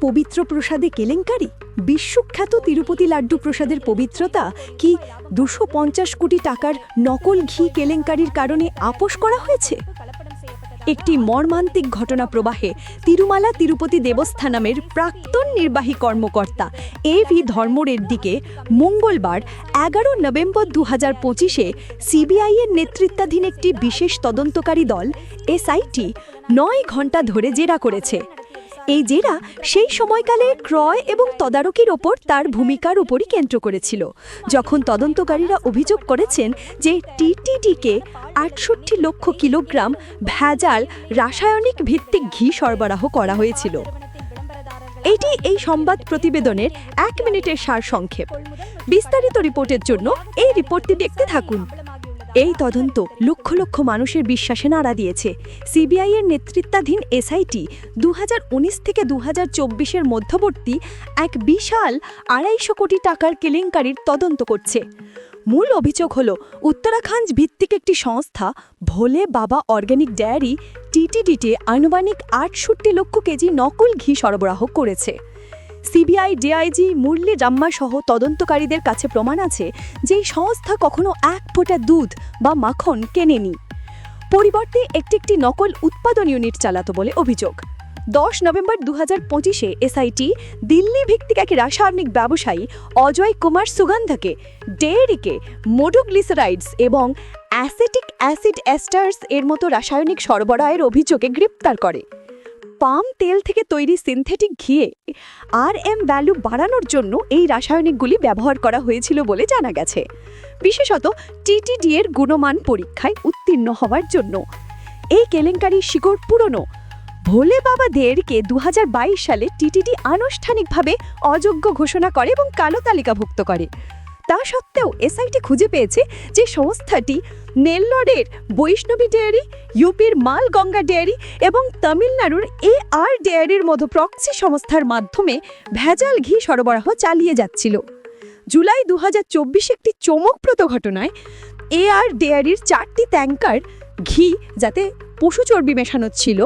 পবিত্র প্রসাদে কেলেঙ্কারি? বিশ্বখ্যাত তিরুপতি লাড্ডু প্রসাদের পবিত্রতা কি দুশো কোটি টাকার নকল ঘি কেলেঙ্কারির কারণে আপোষ করা হয়েছে? একটি মর্মান্তিক ঘটনা প্রবাহে তিরুমালা তিরুপতি দেবস্থানামের প্রাক্তন নির্বাহী কর্মকর্তা এ ভি ধর্মরের দিকে মঙ্গলবার এগারো নভেম্বর দু হাজার পঁচিশে সিবিআইয়ের নেতৃত্বাধীন একটি বিশেষ তদন্তকারী দল এসআইটি নয় ঘণ্টা ধরে জেরা করেছে। এই জেরা সেই সময়কালে ক্রয় এবং তদারকির ওপর তার ভূমিকার উপরই কেন্দ্র করেছিল। যখন তদন্তকারীরা অভিযোগ করেছেন যে টিটিডিকে আটষট্টি লক্ষ কিলোগ্রাম ভেজাল রাসায়নিক ভিত্তিক ঘি সরবরাহ করা হয়েছিল। এটি এই সংবাদ প্রতিবেদনের এক মিনিটের সার সংক্ষেপ বিস্তারিত রিপোর্টের জন্য এই রিপোর্টটি দেখতে থাকুন। এই তদন্ত লক্ষ লক্ষ মানুষের বিশ্বাসে নাড়া দিয়েছে। সিবিআই এর নেতৃত্বাধীন এসআইটি দু হাজার উনিশ থেকে দু এর মধ্যবর্তী এক বিশাল আড়াইশো কোটি টাকার কেলেঙ্কারির তদন্ত করছে। মূল অভিযোগ হল, উত্তরাখণ্ড ভিত্তিক একটি সংস্থা, ভোলে বাবা অর্গানিক ডেয়ারি, টিটিডিতে আনুমানিক আটষট্টি লক্ষ কেজি নকল ঘি সরবরাহ করেছে। সিবিআই, ডিআইজি, মুরলি, রাম্মা সহ তদন্তকারীদের কাছে প্রমাণ আছে যে সংস্থা কখনো এক ফোঁটা দুধ বা মাখন কেনেনি। পরিবর্তে একটি একটি নকল উৎপাদন ইউনিট চালাতো বলে অভিযোগ। দশ নভেম্বর দু হাজার পঁচিশে এসআইটি, দিল্লি ভিত্তিক এক রাসায়নিক ব্যবসায়ী অজয় কুমার সুগন্ধাকে ডেয়ারিকে মোডোগ্লিসারাইডস এবং অ্যাসেটিক অ্যাসিড এস্টার্স এর মতো রাসায়নিক সরবরাহের অভিযোগে গ্রেপ্তার করে। পাম তেল থেকে তৈরি সিনথেটিক ঘিয়ে আর এম ভ্যালু বাড়ানোর জন্য এই রাসায়নিকগুলি ব্যবহার করা হয়েছিল বলে জানা গেছে। বিশেষত টিটিডি এর গুণমান পরীক্ষায় উত্তীর্ণ হওয়ার জন্য। এই কেলেঙ্কারির শিকড় পুরনো। ভোলে বাবা দেরকে দু সালে টিটিডি আনুষ্ঠানিকভাবে অযোগ্য ঘোষণা করে এবং কালো তালিকাভুক্ত করে। তা সত্ত্বেও এসআইটি খুঁজে পেয়েছে যে সংস্থাটি নেল্লরের বৈষ্ণবী ডেয়ারি, ইউপির মাল গঙ্গা ডেয়ারি এবং তামিলনাড়ুর এ আর ডেয়ারির মতো প্রক্সি সংস্থার মাধ্যমে ভেজাল ঘি সরবরাহ চালিয়ে যাচ্ছিল। জুলাই দু একটি চমকপ্রদ ঘটনায় এ আর ডেয়ারির চারটি ট্যাঙ্কার ঘি যাতে পশু চর্বি মেশানো ছিল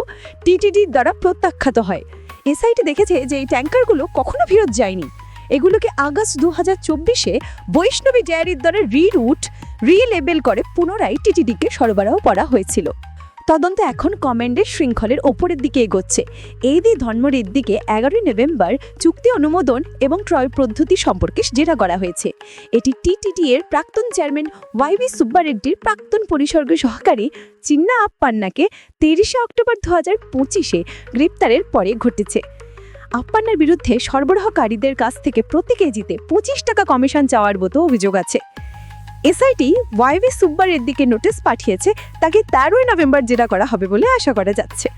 টিটিডির দ্বারা প্রত্যাখ্যাত হয়। এসআইটি দেখেছে যে এই ট্যাঙ্কারগুলো কখনো ফেরত যায়নি। এগুলোকে আগস্ট দু হাজার চব্বিশে বৈষ্ণবী ডেয়ারির দ্বারা রিরুট, রিলেবেল করে পুনরায় টিটিডিকে সরবরাহ করা হয়েছিল। তদন্ত এখন কমেন্ডের শৃঙ্খলের ওপরের দিকে এগোচ্ছে। এই দিয়ে ধর্মরের দিকে এগারোই নভেম্বর চুক্তি অনুমোদন এবং ক্রয় পদ্ধতি সম্পর্কে জেরা করা হয়েছে। এটি টিটিডি এর প্রাক্তন চেয়ারম্যান ওয়াইভি সুব্বারেড্ডির প্রাক্তন পরিসর্গ সহকারী চিন্না আপ্পান্নাকে তেইশে অক্টোবর দু হাজার পঁচিশে গ্রেপ্তারের পরে ঘটেছে। আপ্পান্নার বিরুদ্ধে সরবরাহকারীদের কাছ থেকে প্রতি কেজিতে পঁচিশ টাকা কমিশন চাওয়ার মতো অভিযোগ আছে। এসআইটি ওয়াইভি সুব্বারের দিকে নোটিশ পাঠিয়েছে, তাকে তেরোই নভেম্বর জেরা করা হবে বলে আশা করা যাচ্ছে।